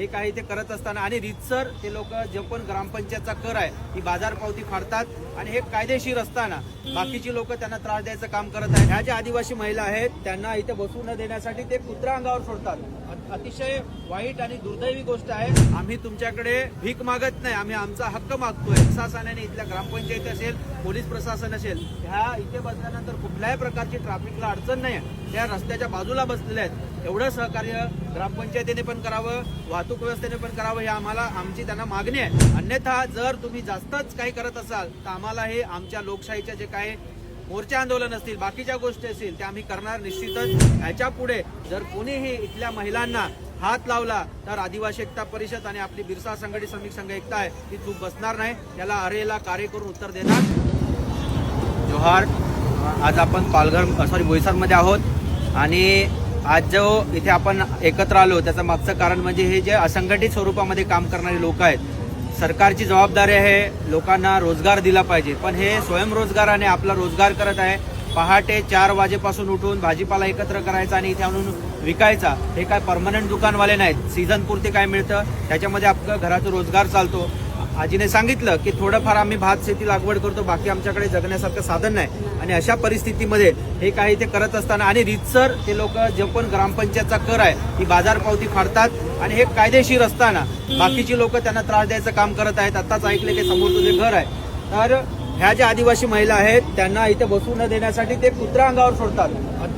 हे काही ते करत असताना आणि रितसर ते लोक जे पण ग्रामपंचायतचा कर आहे ती बाजार पावती फाडतात आणि हे कायदेशीर असताना बाकीची लोक त्यांना त्रास द्यायचं काम करत आहेत. ह्या ज्या आदिवासी महिला आहेत त्यांना इथे बसू न देण्यासाठी ते कुत्रा अंगावर सोडतात. अतिशय वाईट आणि दुर्दैवी गोष्ट आहे. आम्ही तुमच्याकडे भीक मागत नाही. आम्ही आमचा हक्क मागतोय. प्रशासनाने इथल्या ग्रामपंचायत असेल पोलीस प्रशासन असेल ह्या इथे बसल्यानंतर कुठल्याही प्रकारची ट्रॅफिकला अडचण नाही आहे. त्या रस्त्याच्या बाजूला बसलेल्या आहेत एवढं सहकार्य ग्रामपंचायतीने पण करावं वाहतूक व्यवस्थेने पण करावं हे आम्हाला आमची त्यांना मागणी आहे. अन्यथा जर तुम्ही जास्तच काही करत असाल तर आम्हाला हे आमच्या लोकशाहीच्या जे काही मोर्चा आंदोलन असतील बाकीच्या गोष्टी असतील त्या आम्ही करणार निश्चितच. ह्याच्या पुढे जर कोणीही इथल्या महिलांना हात लावला तर आदिवासी एकता परिषद आणि आपली बिरसा संघटित श्रमिक संघ एकता आहे ती चूक बसणार नाही. त्याला अरेला कार्य करून उत्तर देणार. जोहार आज आपण पालघर सॉरी बोईसरमध्ये आहोत. आणि आज जो इथे आपण एकत्र आलो त्याचं मागचं कारण म्हणजे हे जे असंघटित स्वरूपामध्ये काम करणारे लोक आहेत सरकारची जबाबदारी आहे लोकांना रोजगार दिला पाहिजे. पण हे स्वयंरोजगाराने आपला रोजगार करत आहे. पहाटे चार वाजेपासून उठून भाजीपाला एकत्र करायचा आणि इथे आणून विकायचा हे काय परमनंट दुकानवाले नाहीत. सीझन पुरते काय मिळतं? त्याच्यामध्ये आपलं घराचा रोजगार चालतो. आजीने सांगितलं की थोडंफार आम्ही भात शेती लागवड करतो बाकी आमच्याकडे जगण्यासारखं साधन नाही. आणि अशा परिस्थितीमध्ये हे काही ते करत असताना आणि रितसर ते लोक जे पण ग्रामपंचायतचा कर आहे ही बाजार पावती फाडतात आणि हे कायदेशीर असताना बाकीची लोक त्यांना त्रास द्यायचं काम करत आहेत. आताच ऐकले की समोर जे घर आहे तर ह्या ज्या आदिवासी महिला आहेत त्यांना इथे बसू न देण्यासाठी ते कुत्रा अंगावर सोडतात.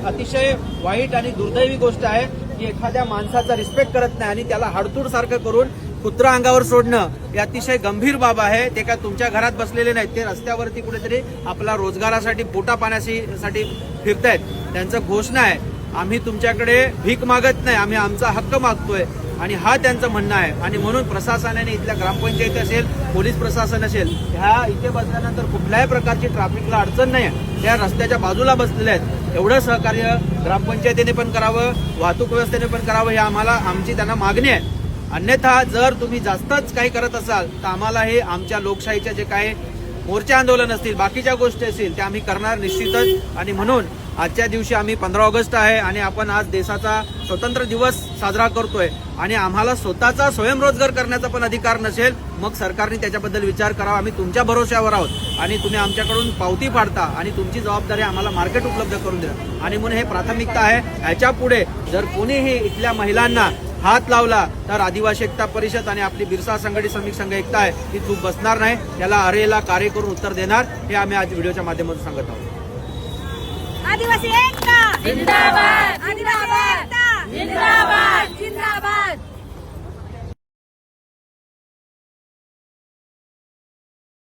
अतिशय वाईट आणि दुर्दैवी गोष्ट आहे की एखाद्या माणसाचा रिस्पेक्ट करत नाही आणि त्याला हाडतूड सारखं करून कुत्रा अंगावर सोडणं हे अतिशय गंभीर बाब आहे. ते काय तुमच्या घरात बसलेले नाहीत. ते रस्त्यावरती कुठेतरी आपला रोजगारासाठी पोटा पाण्यासाठी फिरतायत. त्यांचं घोषणा आहे आम्ही तुमच्याकडे भीक मागत नाही. आम्ही आमचा हक्क मागतोय. आणि हा त्यांचं म्हणणं आहे. आणि म्हणून प्रशासनाने इथल्या ग्रामपंचायती असेल पोलीस प्रशासन असेल ह्या इथे बसल्यानंतर कुठल्याही प्रकारची ट्रॅफिकला अडचण नाही आहे. त्या रस्त्याच्या बाजूला बसलेल्या आहेत. एवढं सहकार्य ग्रामपंचायतीने पण करावं वाहतूक व्यवस्थेने पण करावं हे आम्हाला आमची त्यांना मागणी आहे. अन्यथा जर तुम्ही जास्तच काही करत असाल तर आम्हाला हे आमच्या लोकशाहीच्या जे काही मोर्चा आंदोलन असतील बाकीच्या गोष्टी असतील त्या आम्ही करणार निश्चितच. आणि म्हणून आजच्या दिवशी आम्ही पंधरा ऑगस्ट आहे आणि आपण आज देशाचा स्वतंत्र दिवस साजरा करतोय. आणि आम्हाला स्वतःचा स्वयंरोजगार करण्याचा पण अधिकार नसेल मग सरकारने त्याच्याबद्दल विचार करावा. आम्ही तुमच्या भरोश्यावर आहोत. आणि तुम्ही आमच्याकडून पावती फाडता आणि तुमची जबाबदारी आम्हाला मार्केट उपलब्ध करून द्या. आणि म्हणून हे प्राथमिकता आहे. ह्याच्या पुढे जर कोणीही इथल्या महिलांना हात लावला तर आदिवासी एकता परिषद आणि आपली बिरसा संघटित श्रमिक संघ एकता आहे. ती चूक बसणार नाही. त्याला अरेला कार्य करून उत्तर देणार. हे आम्ही आज व्हिडिओच्या माध्यमातून सांगत आहोत. आदिवासी एकता. जिंदाबाद. आदिवासी एकता. जिंदाबाद. जिंदाबाद.